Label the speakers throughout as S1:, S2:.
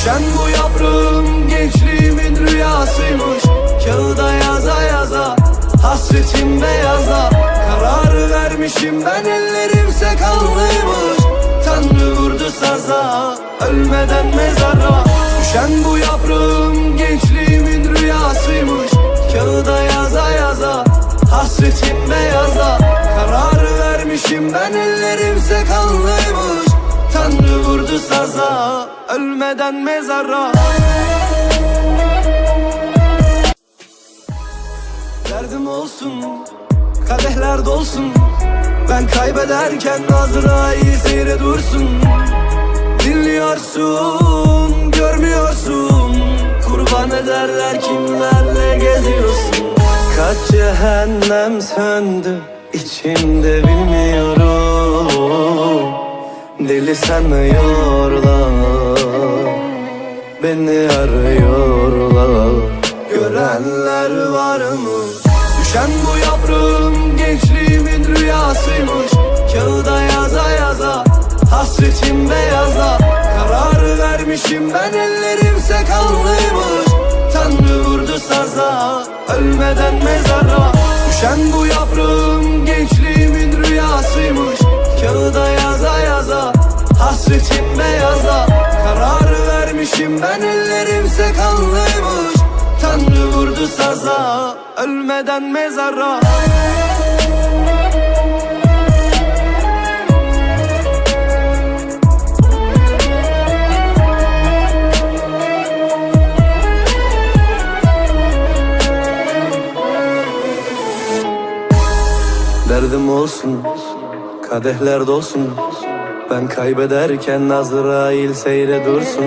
S1: Düşen bu yaprağım gençliğimin rüyasıymış. Kağıda yaza yaza Hasretim beyaza Kararı vermişim ben ellerimse kanlıymış Tanrı vurdu saza Ölmeden mezara. Düşen bu yaprağım gençliğimin rüyasıymış. Kağıda yaza yaza Hasretim beyaza Kararı vermişim ben ellerimse kanlıymış Ölmeden mezara. Derdim olsun Kadehler dolsun. Ben kaybederken Azrail seyre dursun. Dinliyorsun, görmüyorsun. Kurban ederler kimlerle geziyorsun. Kaç cehennem söndü içimde bilmiyorum. Deli sanıyorlar Beni arıyorlar. Görenler var mı? Düşen bu yaprağım gençliğimin rüyasıymış. Kağıda yaza yaza Hasretim beyaza Kararı vermişim ben ellerimse kanlıymış. Tanrı vurdu saza Ölmeden mezara. Düşen bu yaprağım gençliğimin rüyasıymış. Kağıda yaza yaza Hasretim ben ellerimse kanlıymış Tanrı vurdu saza Ölmeden mezara. Derdim olsun, kadehler dolsun. Ben kaybederken Azrail seyre dursun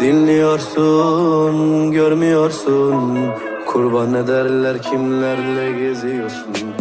S1: Dinliyorsun, görmüyorsun. Kurban ederler kimlerle geziyorsun